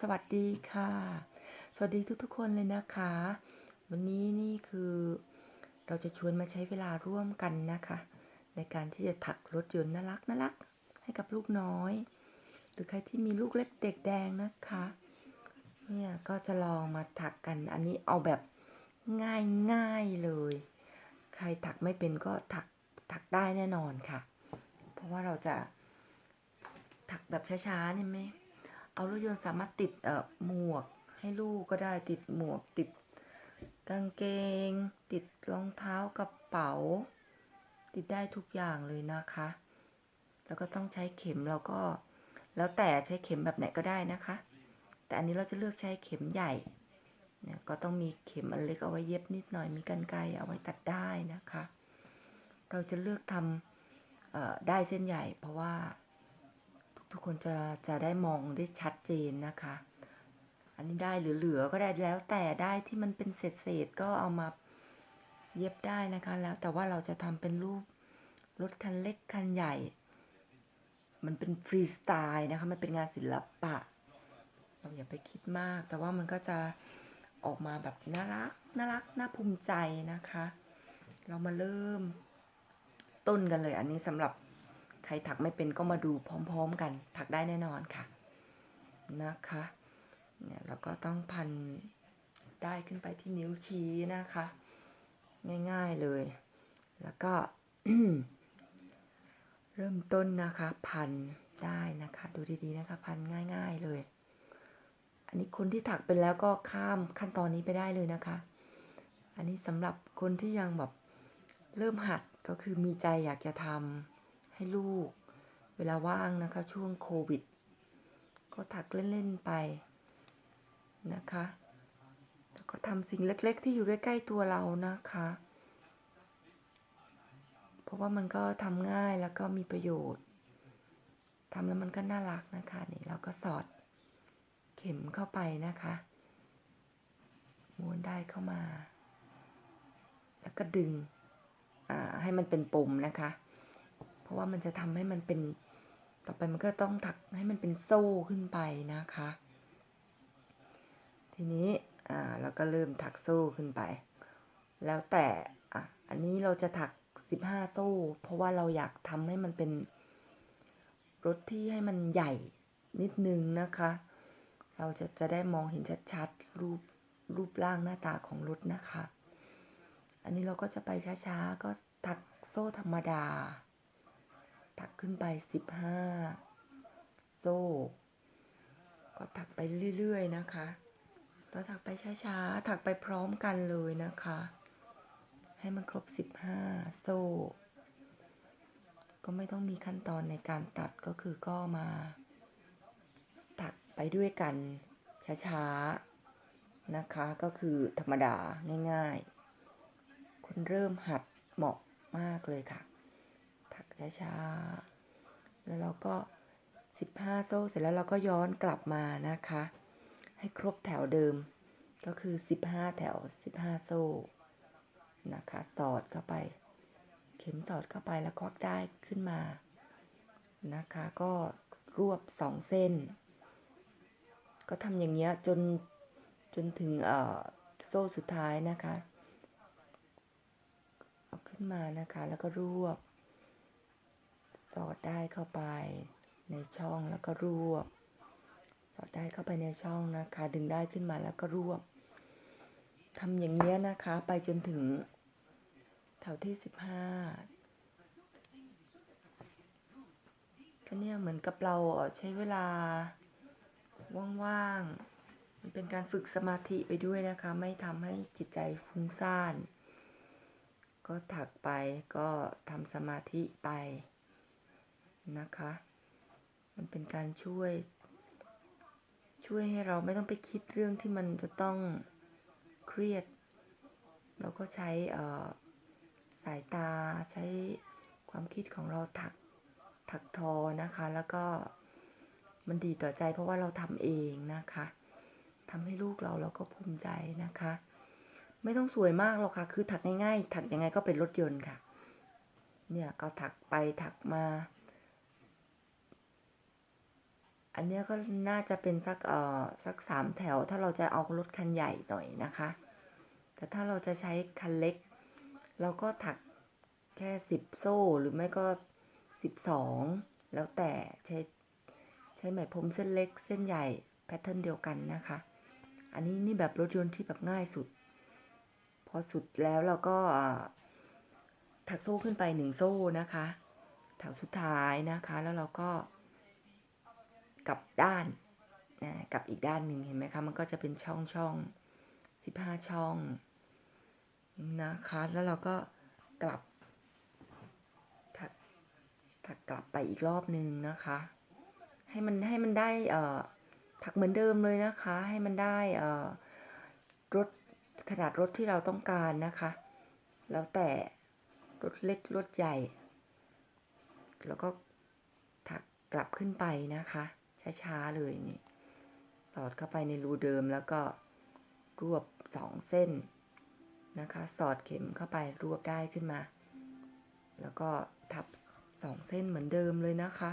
สวัสดีค่ะ สวัสดีทุกๆคนเลยนะคะ วันนี้นี่คือเราจะชวนมาใช้เวลาร่วมกันนะคะ ในการที่จะถักรถยนต์น่ารักน่ารักให้กับลูกน้อย หรือใครที่มีลูกเล็กเด็กแดงนะคะเนี่ยก็จะลองมาถักกันอันนี้เอาแบบง่ายง่ายเลย ใครถักไม่เป็นก็ถักถักได้แน่นอนค่ะ เพราะว่าเราจะถักแบบช้าๆเนี่ยไหม เอารถยนต์สามารถติดเอ่อหมวกให้ลูกก็ได้ติดหมวกติดกางเกง ติดรองเท้ากระเป๋า ติดได้ทุกอย่างเลยนะคะ แล้วก็ต้องใช้เข็มเราก็ แล้วแต่ใช้เข็มแบบไหนก็ได้นะคะ แต่อันนี้เราจะเลือกใช้เข็มใหญ่เนี่ยก็ต้องมีเข็มอันเล็กเอาไว้เย็บนิดหน่อยมีกันไกรเอาไว้ตัดได้นะคะ เราจะเลือกทำเอ่อได้เส้นใหญ่เพราะว่า ทุกคนจะจะได้มองได้ชัดเจนนะคะ อันนี้ได้หรือเหลือก็ได้แล้วแต่ได้ที่มันเป็นเศษๆก็เอามาเย็บได้นะคะ แล้วแต่ว่าเราจะทำเป็นรูปรถคันเล็กคันใหญ่ มันเป็นฟรีสไตล์นะคะ มันเป็นงานศิลปะ เราอย่าไปคิดมาก แต่ว่ามันก็จะออกมาแบบน่ารักน่ารักน่าภูมิใจนะคะ เรามาเริ่มต้นกันเลยอันนี้สำหรับ ใครถักไม่เป็นก็มาดูพร้อมๆกัน ถักได้แน่นอนค่ะนะคะเนี่ยเราก็ต้องพันได้ขึ้นไปที่นิ้วชี้นะคะ ง่ายๆเลย แล้วก็เริ่มต้นนะคะ พันได้นะคะ ดูดีๆนะคะ พันง่าย ๆเลย อันนี้คนที่ถักเป็นแล้วก็ข้ามขั้นตอนนี้ไปได้เลยนะคะ อันนี้สำหรับคนที่ยังแบบเริ่มหัดก็คือมีใจอยากจะทำ ให้ลูก เวลาว่างนะคะ ช่วงโควิด ก็ถักเล่น ๆ ไปนะคะแล้วก็ทำสิ่งเล็ก ๆ ที่อยู่ใกล้ ๆ ตัวเรานะคะ เพราะว่ามันก็ทำง่ายแล้วก็มีประโยชน์ทำแล้วมันก็น่ารักนะคะนี่เราก็สอดเข็มเข้าไปนะคะม้วนได้เข้ามา แล้วก็ดึงให้มันเป็นปมนะคะ ราะว่ามันจะทำให้มันเป็น ต่อไปมันก็ต้องถักให้มันเป็นโซ่ขึ้นไปนะคะ ทีนี้อ่าเราก็เริ่มถักโซ่ขึ้นไป แล้วแต่อะอันนี้เราจะถัก 15 โซ่ เพราะว่าเราอยากทำให้มันเป็นรถที่ให้มันใหญ่นิดนึงนะคะ เราจะจะได้มองเห็นชัดๆรูปรูปร่างหน้าตาของรถนะคะ อันนี้เราก็จะไปช้าๆ ก็ถักโซ่ธรรมดา ถักขึ้นไป15โซ่ก็ถักไปเรื่อยๆนะคะเราถักไปช้าๆ ถักไปพร้อมกันเลยนะคะ ให้มันครบ 15 โซ่ ก็ไม่ต้องมีขั้นตอนในการตัดก็คือก็มา ถักไปด้วยกันช้าๆ นะคะก็คือธรรมดาง่ายๆ คนเริ่มหัดเหมาะมากเลยค่ะ ช้าๆ แล้วเราก็ 15 โซ่เสร็จแล้วเราก็ย้อนกลับมานะคะ ให้ครบแถวเดิม ก็คือ 15 แถว 15 โซ่นะคะ สอดเข้าไป เข็มสอดเข้าไปแล้วควักได้ขึ้นมานะคะ ก็รวบ 2 เส้น ก็ทำอย่างเงี้ยจนจนถึงโซ่สุดท้ายนะคะ เอาขึ้นมานะคะ แล้วก็รวบ อดได้เข้าไปในช่องแล้วก็รวบ สอดได้เข้าไปในช่องนะคะ ดึงได้ขึ้นมาแล้วก็รวบทำอย่างเงี้นะคะ ไปจนถึงแถวที่สิบห้าก็เนี่ยเหมือนกับเราเอ่อใช้เวลาว่างๆ มันเป็นการฝึกสมาธิไปด้วยนะคะ ไม่ทำให้จิตใจฟุ้งซ่าน ก็ถักไปก็ทำสมาธิไป นะคะ มันเป็นการช่วย ช่วยให้เราไม่ต้องไปคิดเรื่องที่มันจะต้องเครียด เราก็ใช้สายตาใช้ความคิดของเราถักถักทอนะคะ แล้วก็มันดีต่อใจเพราะว่าเราทำเองนะคะทำให้ลูกเราเราก็ภูมิใจนะคะ ไม่ต้องสวยมากหรอกค่ะ คือถักง่ายๆ ถักยังไงก็เป็นรถยนต์ค่ะ เนี่ยก็ถักไปถักมา อันเนี้ยก็น่าจะเป็นสักเอ่อสักสามแถว ถ้าเราจะเอารถคันใหญ่หน่อยนะคะ แต่ถ้าเราจะใช้คันเล็ก เราก็ถักแค่สิบโซ่หรือไม่ก็สิบสองแล้วแต่ใช้ใช้ไหมพรมเส้นเล็กเส้นใหญ่แพทเทิร์นเดียวกันนะคะ อันนี้นี่แบบรถยนต์ที่แบบง่ายสุด พอสุดแล้วเราก็ถักโซ่ขึ้นไปหนึ่งโซ่นะคะแถวสุดท้ายนะคะแล้วเราก็ กับด้านนะกับอีกด้านหนึ่งเห็นไหมคะ มันก็จะเป็นช่องช่องสิบห้าช่องนะคะ แล้วเราก็กลับถักถักกลับไปอีกรอบหนึ่งนะคะ ให้มันให้มันได้เอ่อถักเหมือนเดิมเลยนะคะ ให้มันได้เอ่อรถขนาดรถที่เราต้องการนะคะ แล้วแต่รถเล็กรถใหญ่ แล้วก็ถักกลับขึ้นไปนะคะ ช้าๆเลยนี่สอดเข้าไปในรูเดิมแล้วก็รวบสองเส้นนะคะ สอดเข็มเข้าไปรวบได้ขึ้นมา แล้วก็ทับสองเส้นเหมือนเดิมเลยนะคะ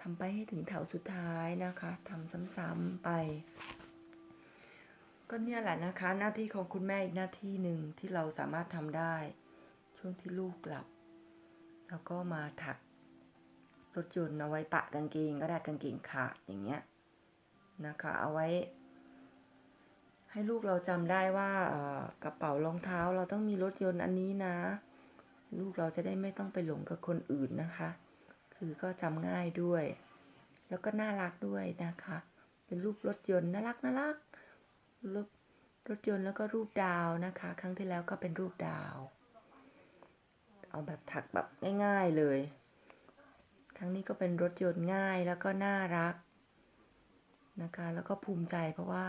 ทำไปให้ถึงแถวสุดท้ายนะคะทำซ้ำๆไป ก็เนี่ยแหละนะคะ หน้าที่ของคุณแม่อีกหน้าที่หนึ่งที่เราสามารถทำได้ ช่วงที่ลูกหลับ แล้วก็มาถัก รถยนต์เอาไว้ปะกางเกงก็ได้กางเกงขาดอย่างเงี้ยนะคะ เอาไว้ ให้ลูกเราจำได้ว่ากระเป๋ารองเท้าเราต้องมีรถยนต์อันนี้นะ ลูกเราจะได้ไม่ต้องไปหลงกับคนอื่นนะคะ คือก็จำง่ายด้วย แล้วก็น่ารักด้วยนะคะ เป็นรูปรถยนต์น่ารักน่ารักรูปรถยนต์แล้วก็รูปดาวนะคะ ครั้งที่แล้วก็เป็นรูปดาว เอาแบบถักแบบง่าย ๆเลย ครั้งนี้ก็เป็นรถยนต์ง่ายแล้วก็น่ารักนะคะ แล้วก็ภูมิใจเพราะว่า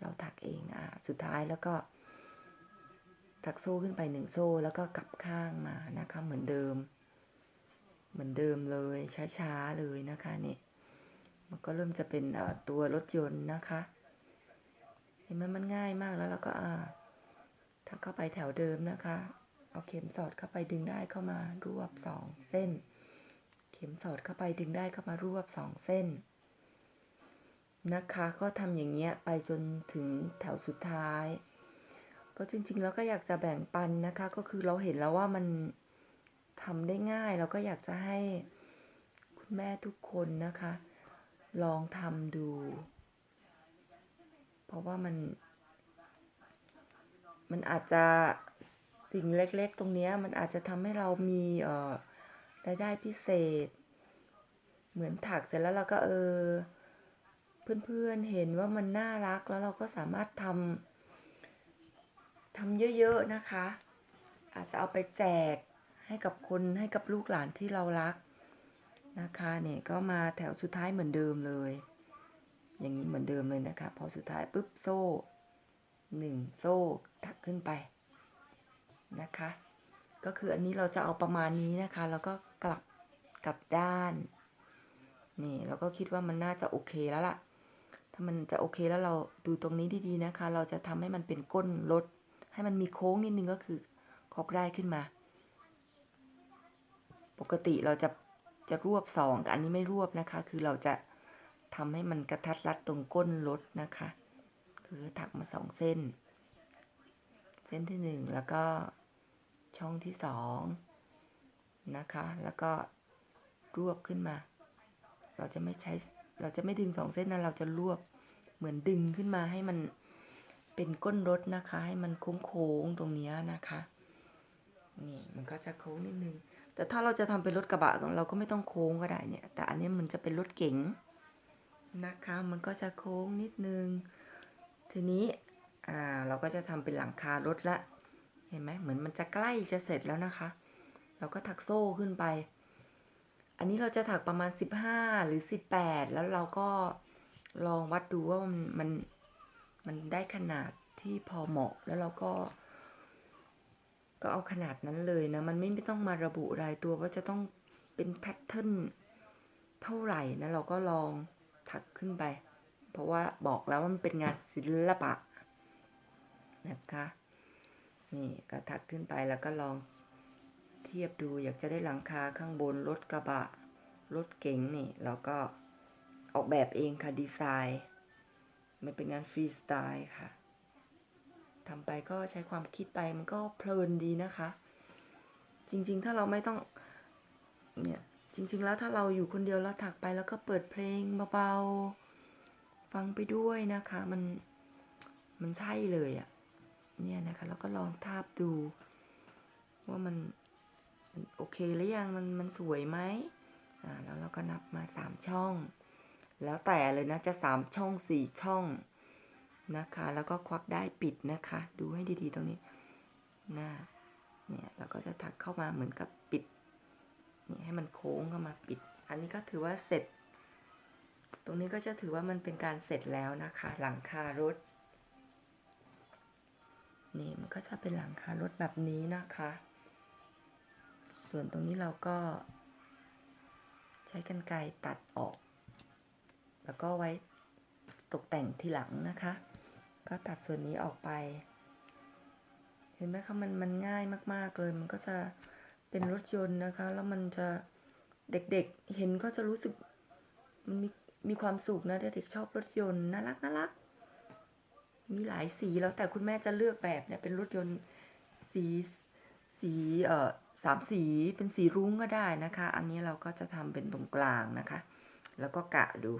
เราถักเองอะสุดท้ายแล้วก็ ถักโซ่ขึ้นไปหนึ่งโซ่แล้วก็กลับข้างมานะคะเหมือนเดิม เหมือนเดิมเลยช้าๆเลยนะคะนี่มันก็เริ่มจะเป็นตัวรถยนต์นะคะ เห็นไหมมันง่ายมากแล้วเราก็อ่าถักเข้าไปแถวเดิมนะคะ เอาเข็มสอดเข้าไปดึงได้เข้ามารวบสองเส้น เข็มสอดเข้าไปดึงได้เข้ามารวบสองเส้น นะคะ ก็ทำอย่างเงี้ยไปจนถึงแถวสุดท้าย ก็จริงๆ แล้วก็อยากจะแบ่งปันนะคะ ก็คือเราเห็นแล้วว่ามันทำได้ง่าย เราก็อยากจะให้คุณแม่ทุกคนนะคะ ลองทำดู เพราะว่ามัน มันอาจจะสิ่งเล็กๆ ตรงนี้มันอาจจะทำให้เรามีเอ่อ รายได้พิเศษ เหมือนถักเสร็จแล้วเราก็เออ เพื่อนๆเห็นว่ามันน่ารักแล้วเราก็สามารถทำทำเยอะๆนะคะ อาจจะเอาไปแจกให้กับคนให้กับลูกหลานที่เรารักนะคะเนี่ยก็มาแถวสุดท้ายเหมือนเดิมเลย อย่างนี้เหมือนเดิมเลยนะคะ พอสุดท้ายปุ๊บโซ่หนึ่งโซ่ถักขึ้นไปนะคะ ก็คืออันนี้เราจะเอาประมาณนี้นะคะ แล้วก็ กลับกลับด้าน นี่เราก็คิดว่ามันน่าจะโอเคแล้วล่ะ ถ้ามันจะโอเคแล้วเราดูตรงนี้ดีๆนะคะ เราจะทำให้มันเป็นก้นรถ ให้มันมีโค้งนิดนึงก็คือคอกได้ขึ้นมา ปกติเราจะจะรวบสองแต่อันนี้ไม่รวบนะคะ คือเราจะทำให้มันกระทัดรัดตรงก้นรถนะคะ คือถักมาสองเส้น เส้นที่หนึ่งแล้วก็ช่องที่สอง นะคะ แล้วก็รวบขึ้นมา เราจะไม่ใช้ เราจะไม่ดึงสองเส้นนะเราจะรวบเหมือนดึงขึ้นมาให้มันเป็นก้นรถนะคะ ให้มันโค้งๆตรงเนี้ยนะคะ นี่มันก็จะโค้งนิดนึง แต่ถ้าเราจะทำเป็นรถกระบะเราก็ไม่ต้องโค้งก็ได้เนี่ย แต่อันนี้มันจะเป็นรถเก๋งนะคะ มันก็จะโค้งนิดนึง ทีนี้อ่าเราก็จะทำเป็นหลังคารถละ เห็นไหมเหมือนมันจะใกล้จะเสร็จแล้วนะคะ เราก็ถักโซ่ขึ้นไป อันนี้เราจะถักประมาณ 15 หรือ 18 แล้วเราก็ลองวัดดูว่ามันมันมันได้ขนาดที่พอเหมาะแล้วเราก็ ก็เอาขนาดนั้นเลยนะ มันไม่ไม่ต้องมาระบุรายตัวว่าจะต้องเป็นแพทเทิร์นเท่าไหร่นะ เราก็ลองถักขึ้นไป เพราะว่าบอกแล้วว่ามันเป็นงานศิลปะนะคะนี่ก็ถักขึ้นไปแล้วก็ลอง เทียบดูอยากจะได้หลังคาข้างบนรถกระบะ รถเก๋งนี่เราก็ออกแบบเองค่ะ ดีไซน์ มันเป็นงานฟรีสไตล์ค่ะทำไปก็ใช้ความคิดไปมันก็เพลินดีนะคะ จริงๆ ถ้าเราไม่ต้องเนี่ยจริง ๆ แล้วถ้าเราอยู่คนเดียวแล้วถักไปแล้วก็เปิดเพลงเบาๆฟังไปด้วยนะคะ มันมันใช่เลยอะ่ะเนี่ยนะคะแล้วก็ลองทาบดู ว่ามันมัน โอเคหรือยังมันมันสวยไหมอ่าแล้วเราก็นับมาสามช่อง แล้วแต่เลยนะจะสามช่องสี่ช่องนะคะ แล้วก็ควักได้ปิดนะคะ ดูให้ดีๆตรงนี้หน้าเนี่ยเราก็จะถักเข้ามาเหมือนกับปิดนี่ให้มันโค้งเข้ามาปิด อันนี้ก็ถือว่าเสร็จ ตรงนี้ก็จะถือว่ามันเป็นการเสร็จแล้วนะคะ หลังคารถนี่มันก็จะเป็นหลังคารถแบบนี้นะคะ ส่วนตรงนี้เราก็ ใช้กรรไกรตัดออก แล้วก็ไว้ตกแต่งทีหลังนะคะ ก็ตัดส่วนนี้ออกไป เห็นไหมคะมันมันง่ายมาก ๆ เลย มันก็จะเป็นรถยนต์นะคะ แล้วมันจะเด็กๆเห็นก็จะรู้สึกมันมีมีความสุขนะเด็กๆชอบรถยนต์น่ารักน่ารักมีหลายสีแล้วแต่คุณแม่จะเลือกแบบเนี่ยเป็นรถยนต์สีสีเอ่อ สามสีเป็นสีรุ้งก็ได้นะคะ อันนี้เราก็จะทำเป็นตรงกลางนะคะ แล้วก็กะดู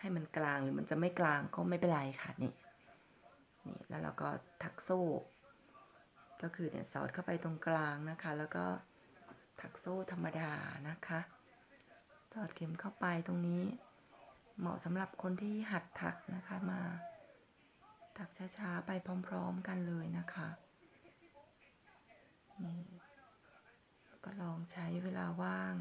ให้มันกลางหรือมันจะไม่กลางก็ไม่เป็นไรค่ะนี่นี่แล้วเราก็ถักโซ่ ก็คือเนี่ยสอดเข้าไปตรงกลางนะคะ แล้วก็ถักโซ่ธรรมดานะคะ สอดเข็มเข้าไปตรงนี้ เหมาะสำหรับคนที่หัดถักนะคะมา ถักช้าๆไปพร้อมๆกันเลยนะคะนี่ ก็ลองใช้เวลาว่าง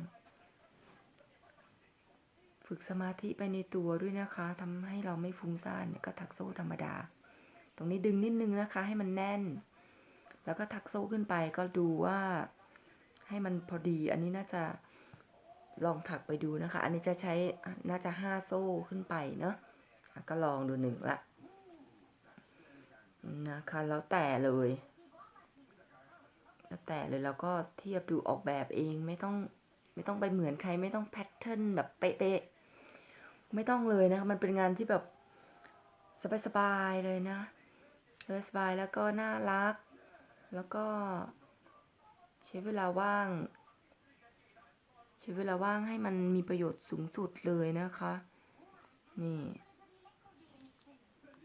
ฝึกสมาธิไปในตัวด้วยนะคะทำให้เราไม่ฟุ้งซ่านก็ถักโซ่ธรรมดา ตรงนี้ดึงนิดนึงนะคะ ให้มันแน่น แล้วก็ถักโซ่ขึ้นไปก็ดูว่าให้มันพอดี อันนี้น่าจะลองถักไปดูนะคะ อันนี้จะใช้น่าจะห้าโซ่ขึ้นไปเนาะก็ลองดูหนึ่งละนะคะแล้วแต่เลย แล้วแต่เลยเราก็เทียบดูออกแบบเองไม่ต้องไม่ต้องไปเหมือนใครไม่ต้องแพทเทิร์นแบบเป๊ะๆไม่ต้องเลยนะคะมันเป็นงานที่แบบสบายๆเลยนะสบายๆแล้วก็น่ารัก แล้วก็ใช้เวลาว่างใช้เวลาว่างให้มันมีประโยชน์สูงสุดเลยนะคะ นี่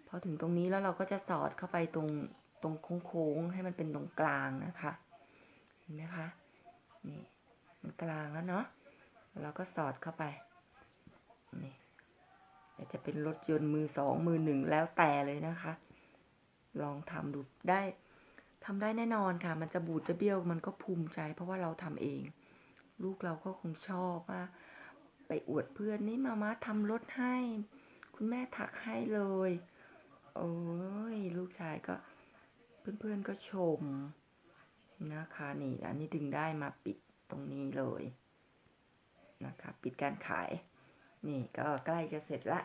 พอถึงตรงนี้แล้วเราก็จะสอดเข้าไปตรงตรงโค้งๆให้มันเป็นตรงกลางนะคะ เห็นไหมคะ นี่ มันกลางแล้วเนาะ เราก็สอดเข้าไป นี่จะเป็นรถยนต์มือสองมือหนึ่งแล้วแต่เลยนะคะ ลองทำดูได้ทำได้แน่นอนค่ะ มันจะบูดจะเบี้ยวมันก็ภูมิใจ เพราะว่าเราทำเอง ลูกเราก็คงชอบว่า ไปอวดเพื่อนนี่มามาทำรถให้ คุณแม่ถักให้เลย โอ้ย ลูกชายก็เพื่อนๆก็ชม นะคะนี่อันนี้ดึงได้มาปิดตรงนี้เลยนะคะปิดการขาย นี่ก็ใกล้จะเสร็จละ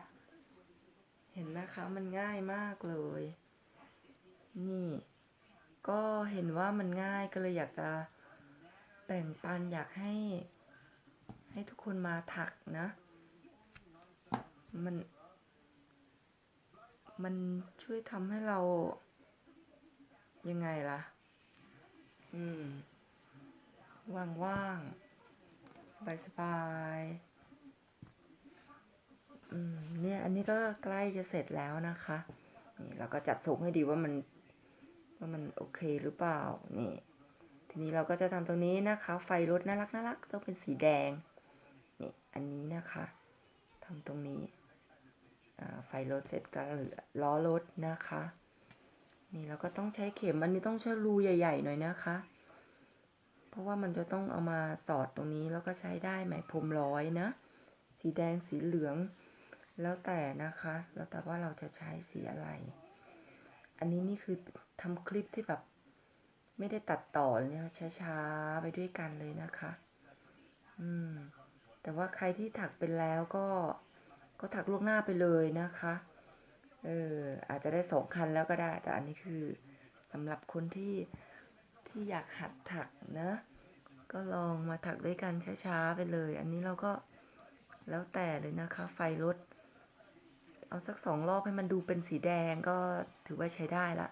เห็นนะคะมันง่ายมากเลย นี่ ก็เห็นว่ามันง่ายก็เลยอยากจะแบ่งปันอยากให้ ให้ทุกคนมาถักนะ มัน มันช่วยทำให้เรายังไงล่ะ อืม ว่างๆสบายๆอืม เนี่ย อันนี้ก็ใกล้จะเสร็จแล้วนะคะ นี่เราก็จัดส่งให้ดีว่ามัน ว่ามันโอเคหรือเปล่า นี่ ทีนี้เราก็จะทำตรงนี้นะคะ ไฟรถน่ารักน่ารักต้องเป็นสีแดง นี่ อันนี้นะคะทำตรงนี้ไฟรถเสร็จก็ล้อรถนะคะ นี่เราก็ต้องใช้เข็มอันนี้ต้องใช้รูใหญ่ๆหน่อยนะคะ เพราะว่ามันจะต้องเอามาสอดตรงนี้แล้วก็ใช้ได้ไหมพรมร้อยนะ สีแดงสีเหลือง แล้วแต่นะคะ แล้วแต่ว่าเราจะใช้สีอะไร อันนี้นี่คือทำคลิปที่แบบไม่ได้ตัดต่อเลยนะคะช้าๆไปด้วยกันเลยนะคะ อืมแต่ว่าใครที่ถักเป็นแล้วก็ก็ถักล่วงหน้าไปเลยนะคะ เอออาจจะได้สองคันแล้วก็ได้ แต่อันนี้คือสำหรับคนที่ที่อยากหัดถักนะ ก็ลองมาถักด้วยกันช้าๆไปเลย อันนี้เราก็แล้วแต่เลยนะคะ ไฟรถเอาสักสองรอบให้มันดูเป็นสีแดงก็ถือว่าใช้ได้ละ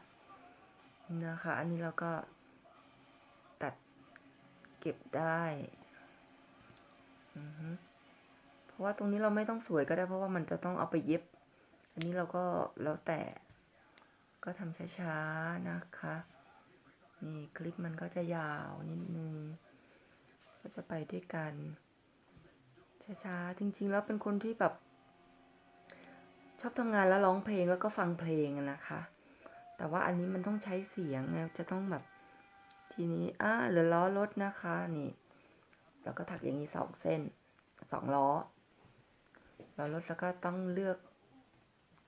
นะคะ อันนี้เราก็ตัดเก็บได้เพราะว่าตรงนี้เราไม่ต้องสวยก็ได้เพราะว่ามันจะต้องเอาไปเย็บ อันนี้เราก็แล้วแต่ก็ทำช้าๆนะคะ นี่คลิปมันก็จะยาวนิดนึง ก็จะไปด้วยกัน ช้าๆ จริงๆ แล้วเป็นคนที่แบบ ชอบทำงานแล้วร้องเพลงแล้วก็ฟังเพลงนะคะ แต่ว่าอันนี้มันต้องใช้เสียงไงจะต้องแบบ ทีนี้อ่าเหลือล้อรถนะคะ นี่เราก็ถักอย่างนี้สองเส้นสองล้อล้อรถแล้วก็ต้องเลือก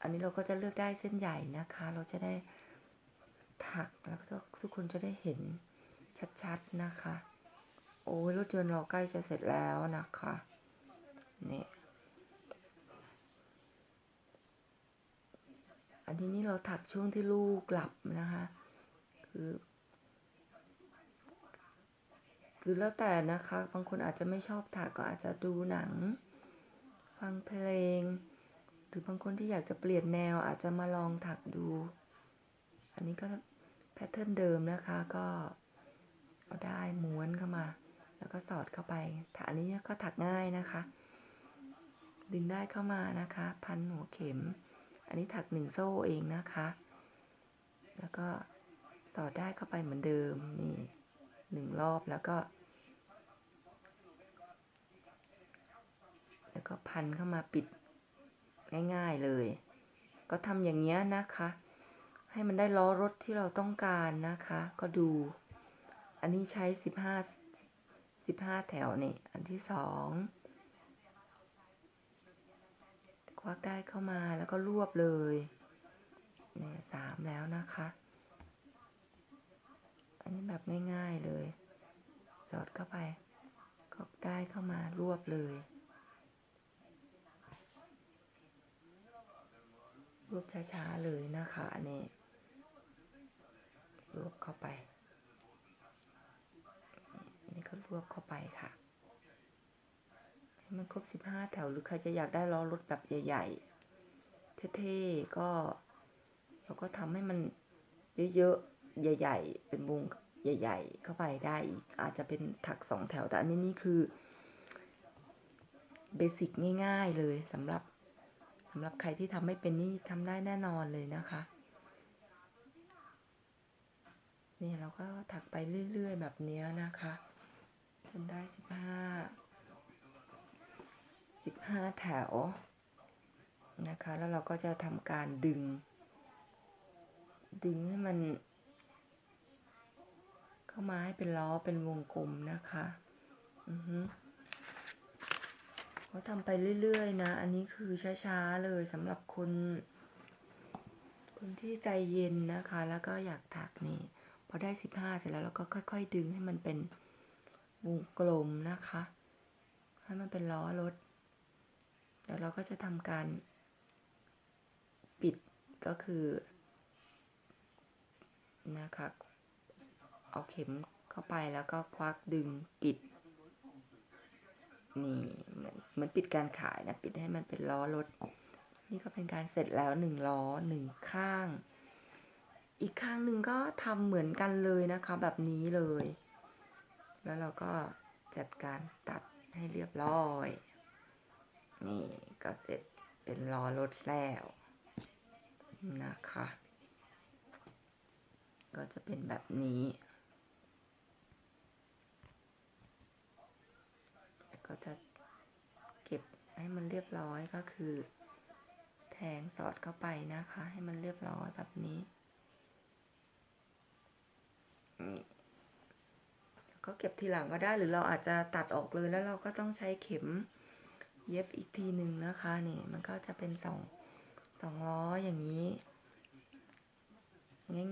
อันนี้เราก็จะเลือกได้เส้นใหญ่นะคะ เราจะได้ถักแล้วก็ทุกคนจะได้เห็นชัดๆนะคะ โอ้ยรถยนต์เราใกล้จะเสร็จแล้วนะคะนี่อันนี้นี่เราถักช่วงที่ลูกหลับนะคะ คือคือแล้วแต่นะคะ บางคนอาจจะไม่ชอบถักก็อาจจะดูหนัง ฟังเพลง หรือบางคนที่อยากจะเปลี่ยนแนวอาจจะมาลองถักดู อันนี้ก็แพทเทิร์นเดิมนะคะก็เอาได้ม้วนเข้ามา แล้วก็สอดเข้าไปถักอันนี้ก็ถักง่ายนะคะ ดึงได้เข้ามานะคะ พันหัวเข็ม อันนี้ถักหนึ่งโซ่เองนะคะ แล้วก็สอดได้เข้าไปเหมือนเดิมนี่หนึ่งรอบแล้วก็ แล้วก็พันเข้ามาปิด ง่ายๆเลย ก็ทำอย่างเงี้ยนะคะ ให้มันได้ล้อรถที่เราต้องการนะคะ ก็ดู อันนี้ใช้สิบห้าสิบห้าแถวนี่ อันที่สองควักได้เข้ามาแล้วก็รวบเลยเนี่ยสามแล้วนะคะ อันนี้แบบง่ายๆเลย สอดเข้าไปก็ได้เข้ามารวบเลย รวบช้าๆเลยนะคะอันนี้รวบเข้าไป นี่ก็รวบเข้าไปค่ะให้มันครบสิบห้าแถวหรือใครจะอยากได้ล้อรถแบบใหญ่ ๆ เท่ๆ ก็เราก็ทำให้มันเยอะๆ ใหญ่ ๆ เป็นวงใหญ่ ๆ เข้าไปได้อีก อาจจะเป็นถักสองแถวแต่อันนี้นี่คือเบสิกง่าย ๆ เลยสำหรับ สำหรับใครที่ทำไม่เป็นนี่ทำได้แน่นอนเลยนะคะ นี่เราก็ถักไปเรื่อย ๆ แบบนี้นะคะ จนได้สิบห้าสิบห้าแถวนะคะ แล้วเราก็จะทำการดึง ดึงให้มัน เข้ามาให้เป็นล้อเป็นวงกลมนะคะ อือฮึ เขาทำไปเรื่อยๆนะ อันนี้คือช้าๆเลยสำหรับคน คนที่ใจเย็นนะคะ แล้วก็อยากถักนี่พอได้สิบห้าเสร็จแล้วเราก็ค่อย ๆ ดึงให้มันเป็นวงกลมนะคะ ให้มันเป็นล้อรถแล้วเราก็จะทำการปิดก็คือนะคะ เอาเข็มเข้าไปแล้วก็ควักดึงปิด นี่เหมือนเหมือนปิดการขายนะปิดให้มันเป็นล้อรถ นี่ก็เป็นการเสร็จแล้วหนึ่งล้อหนึ่งข้าง อีกข้างหนึ่งก็ทำเหมือนกันเลยนะคะ แบบนี้เลย แล้วเราก็จัดการตัดให้เรียบร้อย นี่ก็เสร็จเป็นล้อรถแล้วนะคะ ก็จะเป็นแบบนี้ ก็จะเก็บให้มันเรียบร้อยก็คือ แทงสอดเข้าไปนะคะ ให้มันเรียบร้อยแบบนี้นี่แล้วก็เก็บทีหลังก็ได้หรือเราอาจจะตัดออกเลยแล้วเราก็ต้องใช้เข็มเย็บอีกทีหนึ่งนะคะนี่มันก็จะเป็นสองสองล้ออย่างนี้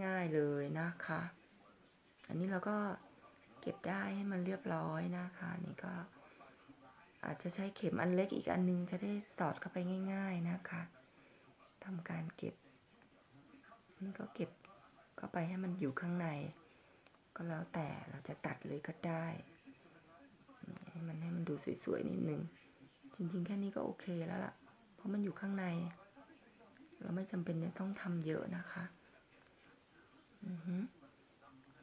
ง่ายๆเลยนะคะ อันนี้เราก็เก็บได้ให้มันเรียบร้อยนะคะนี่ก็ อาจจะใช้เข็มอันเล็กอีกอันนึงจะได้สอดเข้าไปง่าย ๆนะคะทำการเก็บ นี่ก็เก็บเข้าไปให้มันอยู่ข้างใน ก็แล้วแต่เราจะตัดเลยก็ได้ให้มันให้มันดูสวยๆนิดนึง จริงๆ แค่นี้ก็โอเคแล้วล่ะ เพราะมันอยู่ข้างใน เราไม่จำเป็นจะต้องทำเยอะนะคะอือฮึ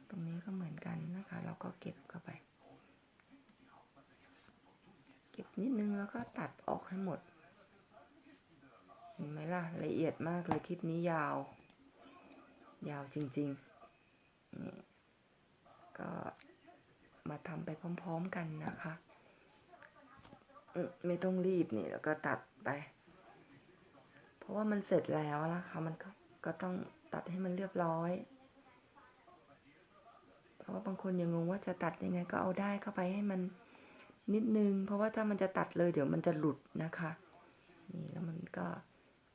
ตรงนี้ก็เหมือนกันนะคะ เราก็เก็บเข้าไป ก็บนิดนึงแล้วก็ตัดออกให้หมด เห็นไหมล่ะ ละเอียดมากเลยคลิปนี้ยาว ยาวจริงๆนี่ก็มาทำไปพร้อมๆกันนะคะอืมไม่ต้องรีบนี่แล้วก็ตัดไป เพราะว่ามันเสร็จแล้วนะคะมันก็ก็ต้องตัดให้มันเรียบร้อย เพราะว่าบางคนยังงงว่าจะตัดยังไงก็เอาได้เข้าไปให้มัน นิดนึง เพราะว่าถ้ามันจะตัดเลยเดี๋ยวมันจะหลุดนะคะ นี่แล้วมันก็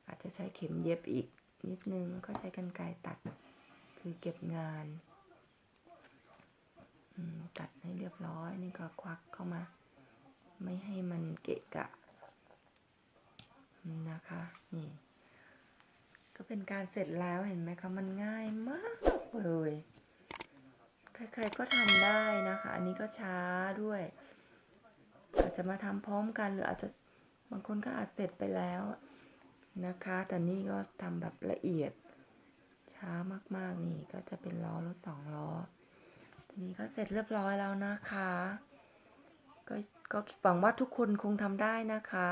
อาจจะใช้เข็มเย็บอีกนิดนึงแล้วก็ใช้กรรไกรตัดคือเก็บงานตัดให้เรียบร้อย นี่ก็ควักเข้ามา ไม่ให้มันเกะกะนะคะนี่ก็เป็นการเสร็จแล้วเห็นไหมคะมันง่ายมากเลย ใครๆก็ทำได้นะคะ อันนี้ก็ช้าด้วย อาจจะมาทำพร้อมกันหรืออาจจะบางคนก็อาจเสร็จไปแล้วนะคะ แต่นี่ก็ทำแบบละเอียด ช้ามากๆนี่ก็จะเป็นล้อรถสองล้อทีนี้ก็เสร็จเรียบร้อยแล้วนะคะ ก็ก็หวังว่าทุกคนคงทำได้นะคะ